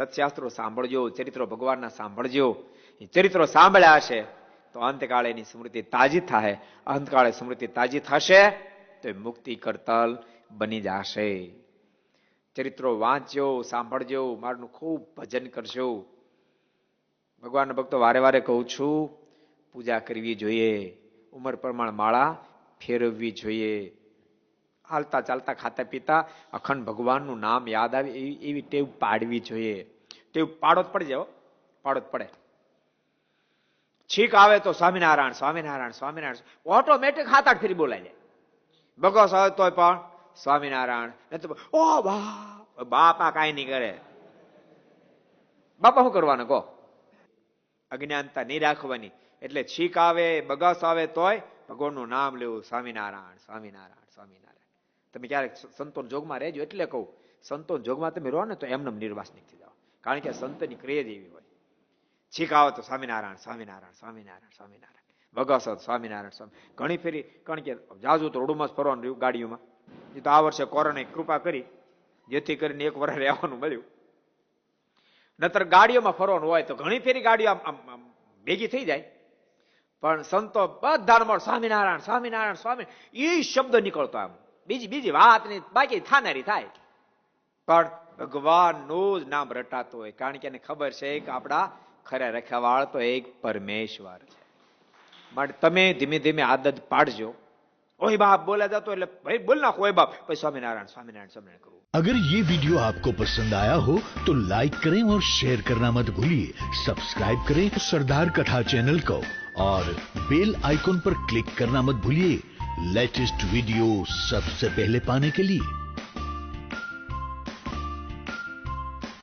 સત્શાસ્ત્રો સાંભળજો, ચરિત્રો ભગવાનના સાંભળજો. એ ચરિત્રો સાંભળ્યા હશે, તો અંતકાળે એની સ્મૃતિ તાજી થાય અંતકાળે સ્મૃતિ તાજી થશે, તો મુક્તિ કરતલ બની જશે. ચરિત્રો વાંચજો, સાંભળજો, મારનું ખૂબ ભજન કરજો. ભગવાનના ભક્તો વારે વારે કહું છું, પૂજા કરવી જોઈએ. ઉંમર પ્રમાણે માળા ફેરવવી જોઈએ. હાલતા ચાલતા ખાતા પીતા અખંડ ભગવાનનું નામ યાદ આવે એવી એવી ટેવ પાડવી જોઈએ. ટેવ પાડો જ પડી જાઓ પાડો. પડે છીક આવે તો સ્વામિનારાયણ સ્વામિનારાયણ સ્વામિનારાયણ. ઓટોમેટિક હાથ આઠ ફેરી બોલાય જાય. બગસ આવે તોય પણ સ્વામિનારાયણ. તો, ઓ બા બાપા કાંઈ નહીં કરે. બાપા શું કરવાનું કહો? અજ્ઞાનતા નહીં રાખવાની. એટલે છીક આવે, બગસ આવે તોય ભગવાનનું નામ લેવું સ્વામિનારાયણ સ્વામિનારાયણ સ્વામિનારાયણ. તમે ક્યારેક સંતોન જોગમાં રહેજો એટલે કહું, સંતોન જોગમાં તમે રહો ને તો એમને નિર્વાસનિક થઈ જાઓ. કારણ કે સંતની ક્રિયા જ એવી હોય. આવે તો સ્વામિનારાયણ સ્વામિનારાયણ સ્વામિનારાયણ સ્વામિનારાયણ. બગાસ સ્વામિનારાયણ, સ્વામી ઘણી ફેરી, કારણ કે જાજુ તો રોડમાં જ ફરવાનું રહ્યું ગાડીઓમાં. એ તો આ વર્ષે કોરોના કૃપા કરી, જેથી કરીને એક વર્ષ રહેવાનું મળ્યું. નતર ગાડીઓમાં ફરવાનું હોય તો ઘણી ફેરી ગાડીઓ આમ ભેગી થઈ જાય. પણ સંતો બધા સ્વામિનારાયણ સ્વામિનારાયણ સ્વામી એ શબ્દ નીકળતો આમ. બીજી બીજી વાત નહીં બાકી થાનારી થાય પણ ભગવાનનું જ નામ રટાતું હોય કારણ કે એને ખબર છે કે આપણા ખરા રખાવાળ તો એક પરમેશ્વર છે માટે તમે ધીમે ધીમે આદત પાડજો ઓય બાપ બોલા જતો એટલે ભાઈ બોલ નાખો ઓય બાપ પછી સ્વામિનારાયણ સ્વામિનારાયણ સ્વામિનારાયણ કરવું अगर ये वीडियो आपको पसंद आया हो तो लाइक करें और शेयर करना मत भूलिए सब्सक्राइब करें सरदार कथा चैनल को और बेल आइकॉन पर क्लिक करना मत भूलिए लेटेस्ट वीडियो सबसे पहले पाने के लिए